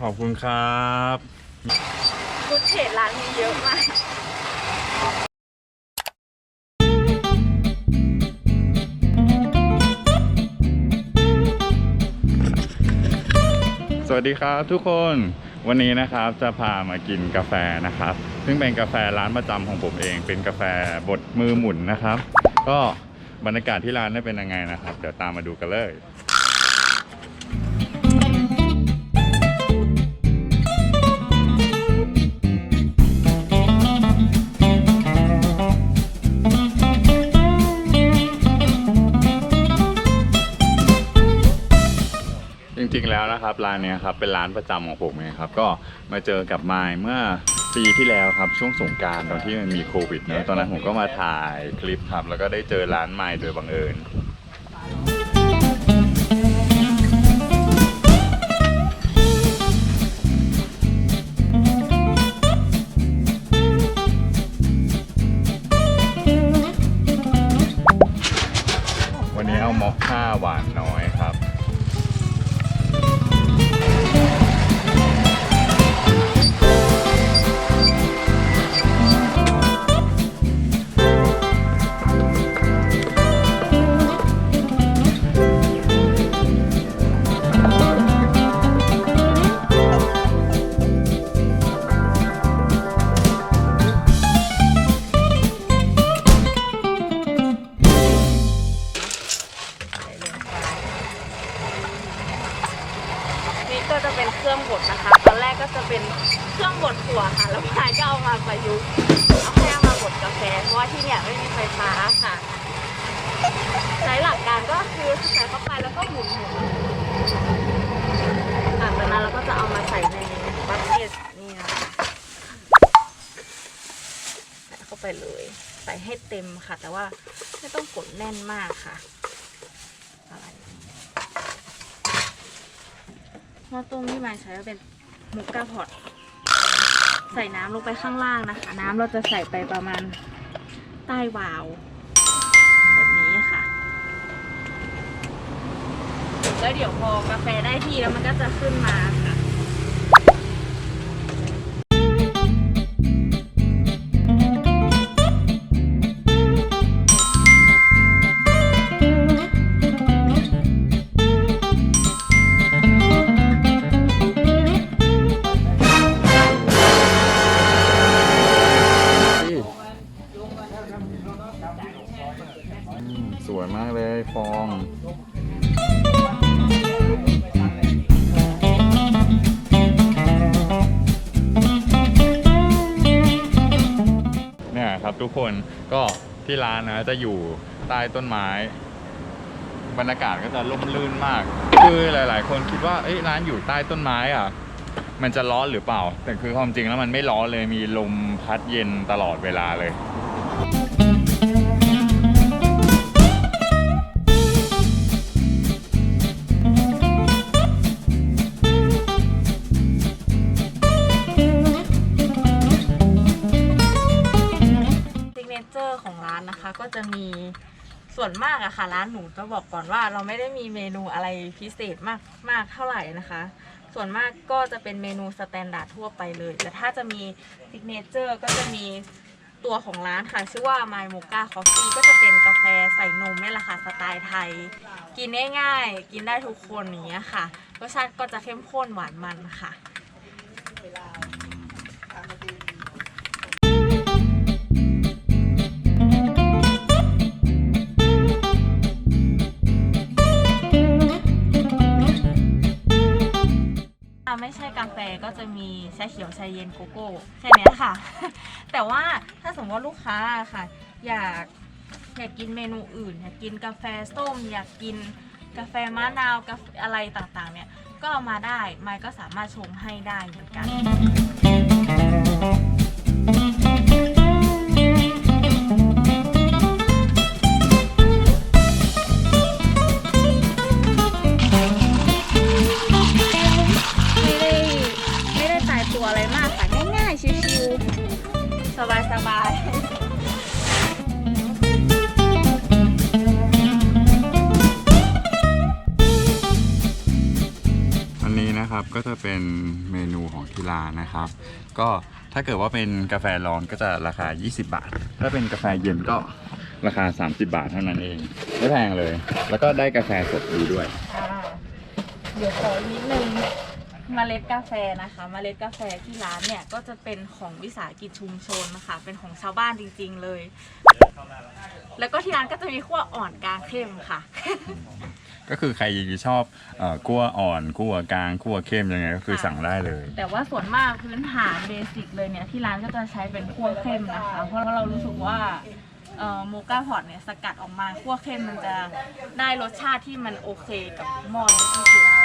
ขอบคุณครับฟุตเทจร้านนี้เยอะมากสวัสดีครับทุกคนวันนี้นะครับจะพามากินกาแฟนะครับ ซึ่งเป็นกาแฟร้านประจำของผมเอง เป็นกาแฟบดมือหมุนนะครับ ก็บรรยากาศที่ร้านได้เป็นยังไงนะครับ เดี๋ยวตามมาดูกันเลย นะครับร้านเนี้ยครับเป็นร้านประจำของผมเองครับก็มาเจอกับไมายเมื่อปีที่แล้วครับช่วงสงกรารตอนที่มันมีโควิดเนะตอนนั้นผมก็มาถ่ายคลิปครับแล้วก็ได้เจอร้านไมายโดยบังเอิญ นี่ก็จะเป็นเครื่องบดนะคะ ตอนแรกก็จะเป็นเครื่องบดถั่วค่ะ แล้วพายก็เอามาประยุกต์เอาแค่มาบดกาแฟ เพราะว่าที่เนี่ยไม่มีไฟฟ้าค่ะ ใช้หลักการก็คือใส่เข้าไปแล้วก็หมุนหมุนหลังจากนั้นเราก็จะเอามาใส่ในบัคเก็ตนี่นะคะใส่เข้าไปเลย ใส่ให้เต็มค่ะ แต่ว่าไม่ต้องกดแน่นมากค่ะ อะไร หม้อต้มที่มายใช้ก็เป็นมุกกาพอดใส่น้ำลงไปข้างล่างนะคะ น้ำเราจะใส่ไปประมาณใต้วาล์วแบบนี้ค่ะแล้วเดี๋ยวพอกาแฟได้ที่แล้วมันก็จะขึ้นมา ทุกคนก็ที่ร้านนะจะอยู่ใต้ต้นไม้ บรรยากาศก็จะร่มรื่นมาก คือหลาย ๆ คนคิดว่าเอ้ยร้านอยู่ใต้ต้นไม้อะมันจะร้อนหรือเปล่า แต่คือความจริงแล้วมันไม่ร้อนเลยมีลมพัดเย็นตลอดเวลาเลย อร์ของร้านนะคะ ก็จะมีส่วนมากอะค่ะ ร้านหนูจะบอกก่อนว่า เราไม่ได้มีเมนูอะไรพิเศษมากมากเท่าไหร่นะคะ ส่วนมากก็จะเป็นเมนูสแตนดาร์ดทั่วไปเลย แต่ถ้าจะมีซิกเนเจอร์ก็จะมีตัวของร้านค่ะชื่อว่า My Mocha Coffee ก็จะเป็นกาแฟใส่นมนี่แหละค่ะสไตล์ไทย กินง่ายๆ กินได้ทุกคนอย่างเงี้ยค่ะรสชาติก็จะเข้มข้นหวานมันค่ะ ถ้าไม่ใช่กาแฟก็จะมีชาเขียวชาเย็นโกโก้แค่นี้ค่ะ แต่ว่าถ้าสมมติว่าลูกค้าค่ะ อยากอยากกินเมนูอื่น อยากกินกาแฟส้ม อยากกินกาแฟมะนาวกาแฟอะไรต่างๆเนี่ยก็เอามาได้ไมค์ก็สามารถชงให้ได้เหมือนกัน ก็จะเป็นเมนูของที่ร้านนะครับ ก็ถ้าเกิดว่าเป็นกาแฟร้อนก็จะราคา 20 บาท ถ้าเป็นกาแฟเย็นก็ราคา 30 บาทเท่านั้นเองไม่แพงเลย แล้วก็ได้กาแฟสดดีด้วย เดี๋ยวขอนิดนึงเมล็ดกาแฟนะคะเมล็ดกาแฟที่ร้านเนี่ยก็จะเป็นของวิสาหกิจชุมชนนะคะ เป็นของชาวบ้านจริง ๆ เลย แล้วก็ที่ร้านก็จะมีขั้วอ่อนกลางเข้มค่ะ ก็คือใครชอบเอ่อคั่วอ่อนคั่วกลางคั่วเข้มยังไงก็คือสั่งได้เลย แต่ว่าส่วนมากพื้นฐานเบสิกเลยเนี่ยที่ร้านก็จะใช้เป็นคั่วเข้มนะคะ เพราะเรารู้สึกว่าเอ่อโมกาพอตเนี่ยสกัดออกมาคั่วเข้มมันจะได้รสชาติที่มันโอเคกับหม้อนี้ที่สุดค่ะ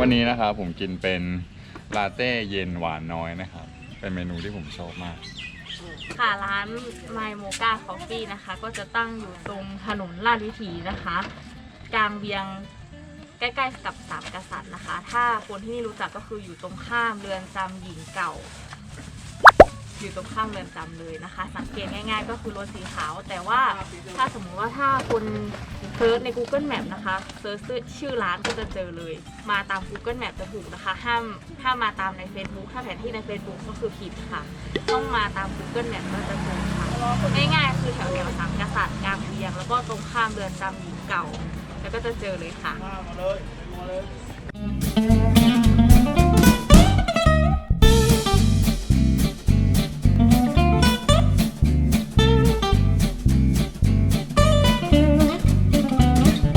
วันนี้นะครับผมกินเป็นลาเต้เย็นหวานน้อยนะครับ เป็นเมนูที่ผมชอบมาก ค่ะร้านไมโมกาคอฟฟี่นะคะ ก็จะตั้งอยู่ตรงถนนลาดวิถีนะคะ กลางเวียงใกล้ๆกับสามกษัตริย์นะคะ ถ้าคนที่นี่รู้จักก็คืออยู่ตรงข้ามเรือนจำหญิงเก่า อยู่ตรงข้ามเรือนจำเลยนะคะ สังเกตง่าย ๆ ก็คือรถสีขาว แต่ว่าถ้าสมมุติว่าถ้าคุณ เซิร์ชใน Google Map นะคะเซิร์ชชื่อร้านก็จะเจอเลย มาตาม Google Map จะถูกนะคะ ห้ามห้ามมาตามใน Facebook ถ้าแผนที่ใน Facebook ก็คือผิดค่ะ ต้องมาตาม Google Map ก็จะถูกค่ะง่ายๆคือแถวแถวสามกษัตริย์กลางเวียง แล้วก็ตรงข้ามเรือนจำหญิงเก่า แล้วก็จะเจอเลยค่ะ